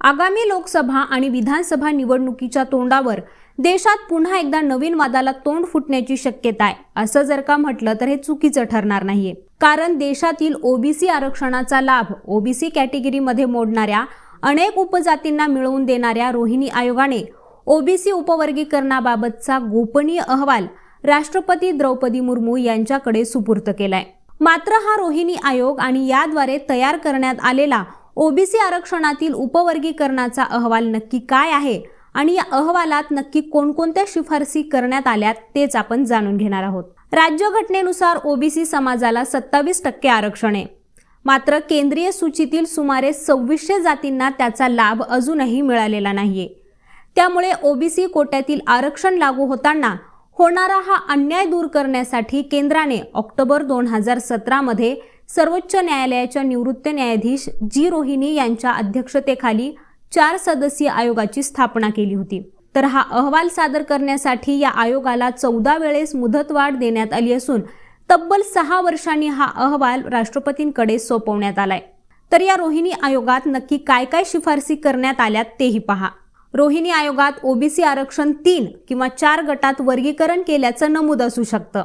आगामी लोकसभा आणि विधानसभा निवडणुकीच्या तोंडावर देशात पुन्हा एकदा नवीन वादाला तोंड फुटण्याची शक्यता आहे. असं जर का म्हटलं तर हे चुकीचं ठरणार नाहीये. कारण देशातील ओबीसी आरक्षणाचा लाभ ओबीसी कॅटेगरीमध्ये मोडणाऱ्या अनेक उपजातींना मिळवून देणाऱ्या रोहिणी आयोगाने ओबीसी उपवर्गीकरणाबाबतचा गोपनीय अहवाल राष्ट्रपती द्रौपदी मुर्मू यांच्याकडे सुपूर्त केलाय. मात्र हा रोहिणी आयोग आणि याद्वारे तयार करण्यात आलेला ओबीसी आरक्षणातील उपवर्गीकरणाचा अहवाल नक्की काय आहे आणि या अहवालात नक्की कोणकोणत्या शिफारसी करण्यात आल्यात तेच आपण जाणून घेणार आहोत. राज्यघटनेनुसार ओबीसी समाजाला सत्तावीस टक्के आरक्षण आहे. मात्र केंद्रीय सूचीतील सुमारे सव्वीसशे जातींना त्याचा लाभ अजूनही मिळालेला नाहीये. त्यामुळे ओबीसी कोट्यातील आरक्षण लागू होताना होणारा हा अन्याय दूर करण्यासाठी केंद्राने ऑक्टोबर दोन हजार सतरामध्ये सर्वोच्च न्यायालयाच्या निवृत्त न्यायाधीश जी रोहिणी यांच्या अध्यक्षतेखाली चार सदस्यीय आयोगाची स्थापना केली होती. तर हा अहवाल सादर करण्यासाठी या आयोगाला चौदा वेळेस मुदतवाढ देण्यात आली असून तब्बल सहा वर्षांनी हा अहवाल राष्ट्रपतींकडे सोपवण्यात आलाय. तर या रोहिणी आयोगात नक्की काय काय शिफारसी करण्यात आल्यात तेही पहा. रोहिणी आयोगात ओबीसी आरक्षण तीन किंवा चार गटात वर्गीकरण केल्याचं नमूद असू शकतं.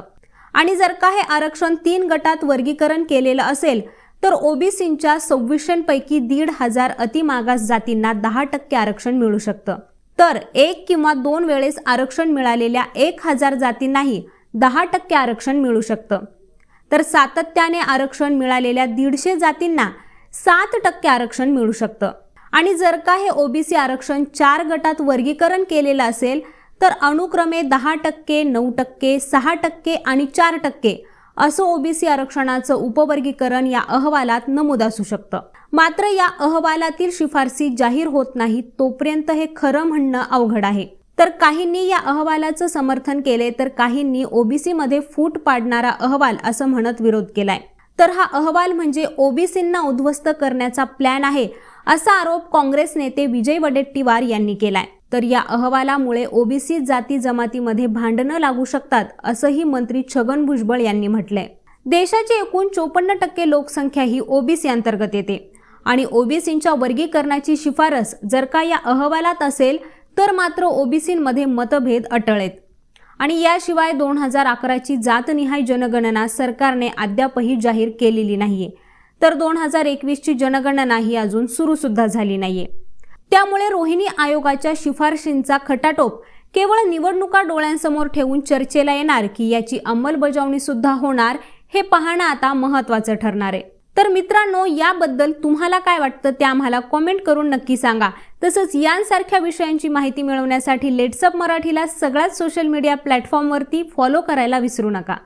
आणि जर का हे आरक्षण तीन गटात वर्गीकरण केलेलं असेल तर ओबीसींच्या सव्वीसशेपैकी दीड हजार अतिमागास जातींना दहा टक्के आरक्षण मिळू शकतं. तर एक किंवा दोन वेळेस आरक्षण मिळालेल्या एक हजार जातींनाही दहा टक्के आरक्षण मिळू शकतं. तर सातत्याने आरक्षण मिळालेल्या दीडशे जातींना सात टक्के आरक्षण मिळू शकतं. आणि जर का हे ओबीसी आरक्षण चार गटात वर्गीकरण केलेलं असेल तर अनुक्रमे दहा टक्के नऊ टक्के सहा टक्के आणि चार टक्के असं ओबीसी आरक्षणाचं उपवर्गीकरण या अहवालात नमूद असू शकतं. मात्र या अहवालातील शिफारसी जाहीर होत नाहीत तोपर्यंत हे खरं म्हणणं अवघड आहे. तर काहींनी या अहवालाचं समर्थन केले तर काहींनी ओबीसीमध्ये फूट पाडणारा अहवाल असं म्हणत विरोध केलाय. तर हा अहवाल म्हणजे ओबीसींना उद्ध्वस्त करण्याचा प्लॅन आहे असा आरोप काँग्रेस नेते विजय वडेट्टीवार यांनी केलाय. तर या अहवालामुळे ओबीसी जाती जमातीमध्ये भांडणं लागू शकतात असंही मंत्री छगन भुजबळ यांनी म्हटलंय. देशाची एकूण चोपन्न टक्के लोकसंख्या ही ओबीसी अंतर्गत येते. आणि ओबीसींच्या वर्गीकरणाची शिफारस जर का या अहवालात असेल तर मात्र ओबीसींमध्ये मतभेद अटळ आहेत आणि याशिवाय दोन हजार अकराची जातनिहाय जनगणना सरकारने अद्यापही जाहीर केलेली नाहीये. तर दोन हजार एकवीसची जनगणना ही अजून सुरूसुद्धा झाली नाहीये. त्यामुळे रोहिणी आयोगाच्या शिफारशींचा खटाटोप केवळ निवडणुका डोळ्यांसमोर ठेवून चर्चेला येणार की याची अंमलबजावणी सुद्धा होणार हे पाहणं आता महत्वाचं ठरणार आहे. तर मित्रांनो याबद्दल तुम्हाला काय वाटतं ते आम्हाला कॉमेंट करून नक्की सांगा. तसंच यांसारख्या विषयांची माहिती मिळवण्यासाठी लेट्सअप मराठीला सगळ्याच सोशल मीडिया प्लॅटफॉर्मवरती फॉलो करायला विसरू नका.